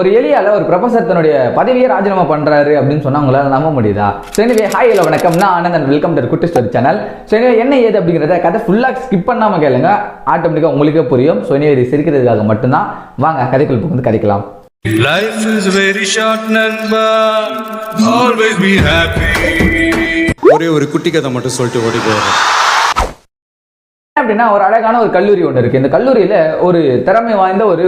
ஒரு எலியால ஒரு ப்ரொஃபசர் தன்னுடைய பதவியை ராஜினாமா பண்றாரு அப்படின்னு சொன்னா உங்களால நம்ப முடியுதா? எனவே ஹாய் ஹலோ வணக்கம். நான் Anandan. Welcome to Kutti story channel so என்ன ஏது அப்படிங்கிறத கதை ஃபுல்லாக ஸ்கிப் பண்ணாம கேளுங்க. ஆட்டோமேட்டிக்காக உங்களுக்கே புரியும். ஸோ எனவே இது சிரிக்கிறதுக்காக மட்டும்தான். வாங்க கதைக்குள் புகுந்து கதைக்கலாம். Life is very short, Nanba. Always be happy. ஒரே ஒரு குட்டி கதை மட்டும் சொல்லிட்டு ஓடி போயிடுறேன். என்ன அப்படின்னா ஒரு அழகான ஒரு கல்லூரி ஒன்று இருக்கு. இந்த கல்லூரியில ஒரு திறமை வாய்ந்த ஒரு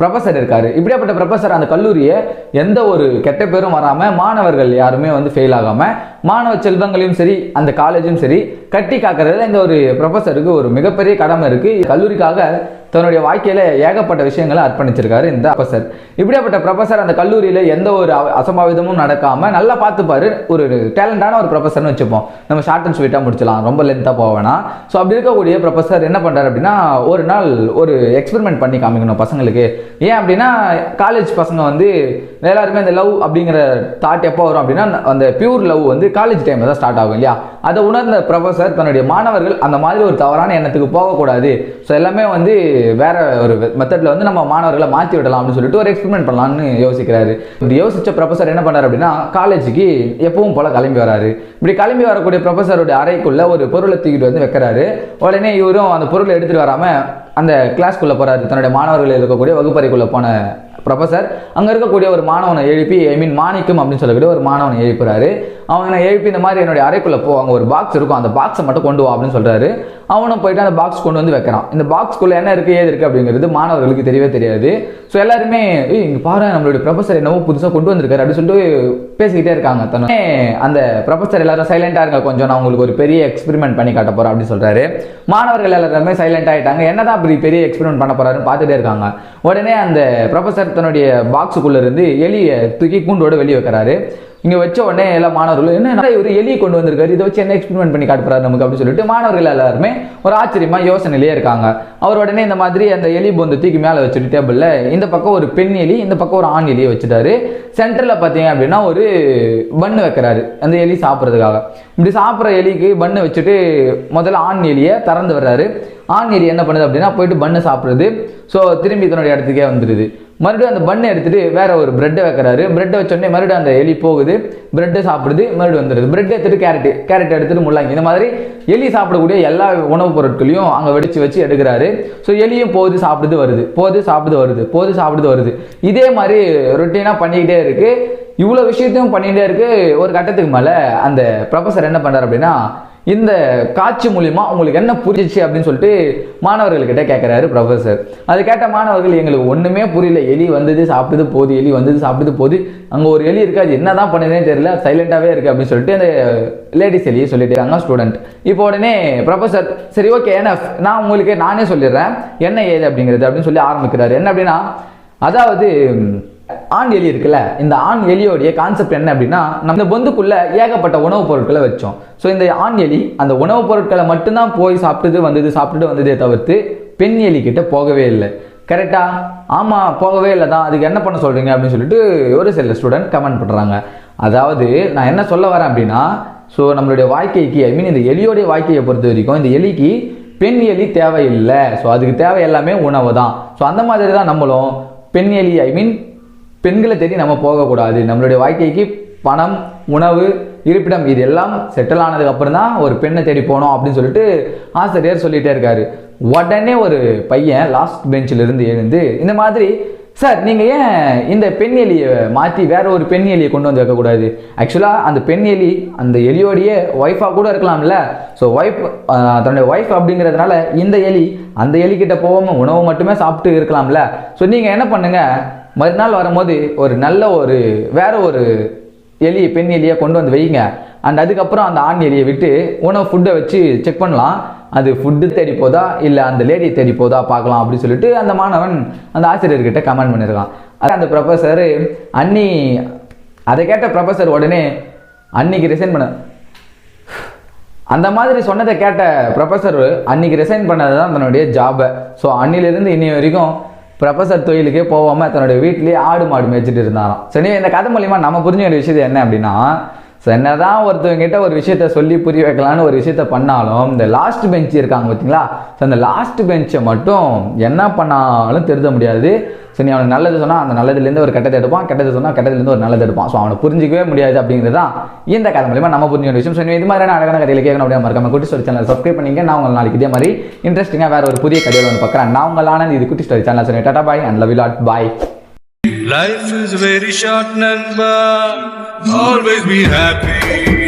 ப்ரொஃபசர் இருக்காரு. இப்படியாப்பட்ட ப்ரொஃபஸர் அந்த கல்லூரியை எந்த ஒரு கெட்ட பேரும் வராமல் மாணவர்கள் யாருமே வந்து ஃபெயில் ஆகாமல் மாணவ செல்வங்களையும் சரி அந்த காலேஜும் சரி கட்டி காக்கிறதுல இந்த ஒரு ப்ரொஃபசருக்கு ஒரு மிகப்பெரிய கடமை இருக்கு. கல்லூரிக்காக தன்னுடைய வாழ்க்கையில ஏகப்பட்ட விஷயங்களை அர்ப்பணிச்சிருக்காரு இந்த ப்ரொஃபசர் இப்படியாப்பட்ட ப்ரொஃபசர் அந்த கல்லூரியில எந்த ஒரு அசம்பாவிதமும் நடக்காம நல்லா பார்த்துப்பாரு. ஒரு டேலண்டான ஒரு ப்ரொஃபசர்னு வச்சுப்போம். நம்ம ஷார்ட் அண்ட் ஸ்வீட்டாக முடிச்சலாம். ரொம்ப லென்த்தாக போவேனா ஸோ அப்படி இருக்கக்கூடிய ப்ரொஃபசர் என்ன பண்றாரு அப்படின்னா ஒரு நாள் ஒரு எக்ஸ்பெரிமெண்ட் பண்ணி காமிக்கணும் பசங்களுக்கு. ஏன் அப்படின்னா காலேஜ் பசங்க வந்து எல்லாருமே இந்த லவ் அப்படிங்கிற தாட் எப்போ வரும் அப்படின்னா அந்த பியூர் லவ் வந்து காலேஜ் டைம்ல தான் ஸ்டார்ட் ஆகும் இல்லையா? அதை உணர்ந்த ப்ரொஃபசர் தன்னுடைய மாணவர்கள் அந்த மாதிரி ஒரு தவறான எண்ணத்துக்கு போகக்கூடாது. ஸோ எல்லாமே வந்து வேற ஒரு மெத்தடில் வந்து நம்ம மாணவர்களை மாற்றி விடலாம் அப்படின்னு சொல்லிட்டு ஒரு எக்ஸ்பெரிமெண்ட் பண்ணலாம்னு யோசிக்கிறாரு. இப்படி யோசிச்ச ப்ரொஃபஸர் என்ன பண்ணாரு அப்படின்னா காலேஜுக்கு எப்பவும் போல கிளம்பி வராரு. இப்படி கிளம்பி வரக்கூடிய ப்ரொஃபஸருடைய அறைக்குள்ள ஒரு பொருளை தூக்கிட்டு வந்து வைக்கிறாரு. உடனே இவரும் அந்த பொருளை எடுத்துட்டு வராம அந்த கிளாஸ்க்குள்ளே போறாரு. தன்னுடைய மாணவர்கள் இருக்கக்கூடிய வகுப்பறைக்குள்ள போன ப்ரொஃபசர் அங்கே இருக்கக்கூடிய ஒரு மாணவனை எழுப்பி ஐ மீன் மாணிக்கம் அப்படின்னு சொல்லக்கூடிய ஒரு மாணவனை எழுப்புறாரு. அவனை எழுப்பி இந்த மாதிரி என்னுடைய அறைக்குள்ளே போ ஒரு பாக்ஸ் இருக்கும். அந்த பாக்ஸை மட்டும் கொண்டு வா அப்படின்னு சொல்கிறாரு அவனும் போயிட்டு அந்த பாக்ஸ் கொண்டு வந்து வைக்கிறான். இந்த பாக்ஸ்க்குள்ளே என்ன இருக்குது ஏது இருக்குது அப்படிங்கிறது மாணவர்களுக்கு தெரியவே தெரியாது. ஸோ எல்லாருமே இங்கே பாரு நம்மளுடைய ப்ரொஃபசர் என்னவோ புதுசாக கொண்டு வந்திருக்காரு அப்படின்னு சொல்லிட்டு பேசிக்கிட்டே இருக்காங்க. தன்னே அந்த ப்ரொஃபஸர் எல்லாரும் சைலண்டாக இருங்க கொஞ்சம் நான் உங்களுக்கு ஒரு பெரிய எக்ஸ்பெரிமெண்ட் பண்ணி காட்ட போகிறேன் அப்படின்னு சொல்கிறாரு மாணவர்கள் எல்லாருமே சைலண்ட் ஆகிட்டாங்க என்னதான் அப்படி பெரிய எக்ஸ்பெரிமெண்ட் பண்ண போகிறாருன்னு பார்த்துட்டே இருக்காங்க. உடனே அந்த ப்ரொஃபஸர் தன்னுடைய பாக்ஸுக்குள்ள இருந்து எலியை தூக்கி கூண்டோட வெளியே வைக்கிறாரு. இங்க வச்ச உடனே எல்லா மாணவர்களும் என்ன இவர் எலியை கொண்டு வந்திருக்காரு? இதை வச்சு என்ன எக்ஸ்பெரிமெண்ட் பண்ணி காட்டுறாரு நமக்கு? அப்படின்னு சொல்லிட்டு மாணவர்கள் எல்லாருமே ஒரு ஆச்சரியமா யோசனையிலேயே இருக்காங்க. அவர் உடனே இந்த மாதிரி அந்த எலி பொந்து தூக்கி மேலே வச்சுட்டு டேபிளில் இந்த பக்கம் ஒரு பெண் எலி இந்த பக்கம் ஒரு ஆண் எலியை வச்சுட்டாரு. சென்டரில் பார்த்தீங்க அப்படின்னா ஒரு பன்னு வைக்கிறாரு அந்த எலி சாப்பிட்றதுக்காக. இப்படி சாப்பிட்ற எலிக்கு பண்ணு வச்சுட்டு முதல்ல ஆண் எலியை திறந்து வர்றாரு ஆண் எலி என்ன பண்ணுது அப்படின்னா போயிட்டு பன்னு சாப்பிட்றது. ஸோ திரும்பி தன்னுடைய இடத்துக்கே வந்துடுது. மறுபடியும் அந்த பண்ணை எடுத்துட்டு வேற ஒரு பிரெட்டை வைக்கிறாரு. பிரெட்டை வச்சோடனே மறுபடியும் அந்த எலி போகுது. பிரெட்டை சாப்பிடுது மறுபடியும் வந்துடுது. பிரெட் எடுத்துட்டு கேரட் கேரட் எடுத்துட்டு முள்ளாங்கி. இந்த மாதிரி எலி சாப்பிடக்கூடிய எல்லா உணவுப் பொருட்களையும் அங்கே வெடிச்சு வச்சு எடுக்கிறாரு. ஸோ எலியும் போகுது சாப்பிடுது வருது. போகுது சாப்பிடுது வருது. போகுது சாப்பிடுது வருது. இதே மாதிரி ரொட்டீனாக பண்ணிக்கிட்டே இருக்கு. இவ்வளோ விஷயத்தையும் பண்ணிக்கிட்டே இருக்கு. ஒரு கட்டத்துக்கு மேலே அந்த ப்ரொஃபசர் என்ன பண்றாரு அப்படின்னா இந்த காட்சி மூலிமா உங்களுக்கு என்ன புரிஞ்சிச்சு அப்படின்னு சொல்லிட்டு மாணவர்கள்கிட்ட கேட்குறாரு ப்ரொஃபசர் அது கேட்ட மாணவர்கள் எங்களுக்கு ஒன்றுமே புரியல. எலி வந்தது சாப்பிடுது போகுது எலி வந்தது சாப்பிடுது போகுது அங்கே ஒரு எலி இருக்குது அது என்னதான் பண்ணுதுன்னே தெரியல. சைலண்ட்டாகவே இருக்குது அப்படின்னு சொல்லிட்டு அந்த லேடிஸ் எலியை சொல்லிட்டு இருக்காங்க ஸ்டூடெண்ட் இப்போ உடனே ப்ரொஃபசர் சரி ஓகே என்ன நான் உங்களுக்கு நானே சொல்லிடுறேன். என்ன ஏது அப்படிங்கிறது அப்படின்னு சொல்லி ஆரம்பிக்கிறாரு. என்ன அப்படின்னா அதாவது ஆண் எலி இருக்குல்ல இந்த ஆண் எலியோடைய கான்செப்ட் என்ன அப்படின்னா நம்ம இந்த பொந்துக்குள்ள ஏகப்பட்ட உணவுப் பொருட்களை வச்சோம். ஸோ இந்த ஆண் எலி அந்த உணவுப் பொருட்களை மட்டும்தான் போய் சாப்பிட்டுது வந்தது சாப்பிட்டுட்டு வந்ததே தவிர்த்து பெண் எலி கிட்ட போகவே இல்லை. கரெக்டா ஆமா போகவே இல்லை தான். அதுக்கு என்ன பண்ண சொல்றீங்க அப்படின்னு சொல்லிட்டு ஒரு சில ஸ்டூடெண்ட் கமெண்ட் பண்றாங்க. அதாவது நான் என்ன சொல்ல வரேன் அப்படின்னா ஸோ நம்மளுடைய வாழ்க்கைக்கு ஐ மீன் இந்த எலியோடைய வாழ்க்கையை பொறுத்த வரைக்கும் இந்த எலிக்கு பெண் எலி தேவையில்லை. ஸோ அதுக்கு தேவை எல்லாமே உணவு தான். ஸோ அந்த மாதிரி தான் நம்மளும் பெண் எலி ஐ மீன் பெண்களை தேடி நம்ம போகக்கூடாது. நம்மளுடைய வாழ்க்கைக்கு பணம் உணவு இருப்பிடம் இது எல்லாம் செட்டில் ஆனதுக்கு அப்புறம் தான் ஒரு பெண்ணை தேடி போனோம் அப்படின்னு சொல்லிட்டு ஆசிரியர் சொல்லிட்டே இருக்காரு. உடனே ஒரு பையன் லாஸ்ட் பெஞ்சில் இருந்து எழுந்து இந்த மாதிரி சார் நீங்கள் ஏன் இந்த பெண் எலியை மாற்றி வேற ஒரு பெண் எலியை கொண்டு வந்து வைக்கக்கூடாது ஆக்சுவலாக அந்த பெண் எலி அந்த எலியோடைய ஒய்ஃபாக கூட இருக்கலாம்ல? ஸோ ஒய்ஃப் தன்னுடைய ஒய்ஃப் அப்படிங்கிறதுனால இந்த எலி அந்த எலிக்கிட்ட போகாமல் உணவு மட்டுமே சாப்பிட்டு இருக்கலாம்ல? ஸோ நீங்கள் என்ன பண்ணுங்கள் மறுநாள் வரும்போது ஒரு நல்ல ஒரு வேற ஒரு எலி பெண் எலியை கொண்டு வந்து வைங்க. அண்ட் அதுக்கப்புறம் அந்த ஆண் எலியை விட்டு உணவு ஃபுட்டை வச்சு செக் பண்ணலாம். அது ஃபுட்டு தேடி போதா இல்லை அந்த லேடியை தேடி போதா பார்க்கலாம் அப்படின்னு சொல்லிட்டு அந்த மாணவன் அந்த ஆசிரியர்கிட்ட கமெண்ட் பண்ணியிருக்கான் அது அந்த ப்ரொஃபஸர் அன்னி அதை கேட்ட ப்ரொஃபஸர் உடனே அன்னைக்கு ரிசைன் பண்ண. அந்த மாதிரி சொன்னதை கேட்ட ப்ரொஃபஸர் அன்னைக்கு ரிசைன் பண்ணது தான் தன்னுடைய ஜாபை ஸோ அன்னிலிருந்து இன்னி வரைக்கும் ப்ரொஃபஸர் தொழிலுக்கே போகாம தன்னுடைய வீட்டிலேயே ஆடு மாடு மேய்ச்சிட்டு இருந்தாராம். சரி இந்த கதை மூலியமா நம்ம புரிஞ்ச ஒரு விஷயம் என்ன அப்படின்னா ஸோ என்னதான் ஒருத்தவங்க ஒரு விஷயத்த சொல்லி புரிய வைக்கலான்னு ஒரு விஷயத்த பண்ணாலும் இந்த லாஸ்ட் பெஞ்ச் இருக்காங்க பார்த்தீங்களா? ஸோ அந்த லாஸ்ட் பெஞ்சை மட்டும் என்ன பண்ணாலும் திருத்த முடியாது. ஸோ நீ அவனுக்கு நல்லது சொன்னால் அந்த நல்லதுலேருந்து ஒரு கெட்டது எடுப்பான் கெட்டது சொன்னால் கெட்டதுலேருந்து ஒரு நல்லது எடுப்பான். ஸோ அவனை புரிஞ்சிக்கவே முடியாது அப்படிங்கிறது தான் இந்த கதை மூலியமா நம்ம புரிஞ்ச ஒரு விஷயம். ஸோ இது மாதிரியான அழகான கதையில் கேட்கணும் அப்படியே மறக்காம குட்டி ஸ்டோரி சேனல் சப்ஸ்கிரைப் பண்ணிங்க. நான் உங்கள் நாளைக்கு இதே மாதிரி இன்ட்ரெஸ்டிங்காக வேறு ஒரு புதிய கதையில் வந்து பார்க்குறேன். நான் உங்கள் ஆனந்த் இது குட்டி ஸ்டோரி சேனல் சொன்னேன். Tata bye and love lot bye Life is very short, Nanba. Always be happy.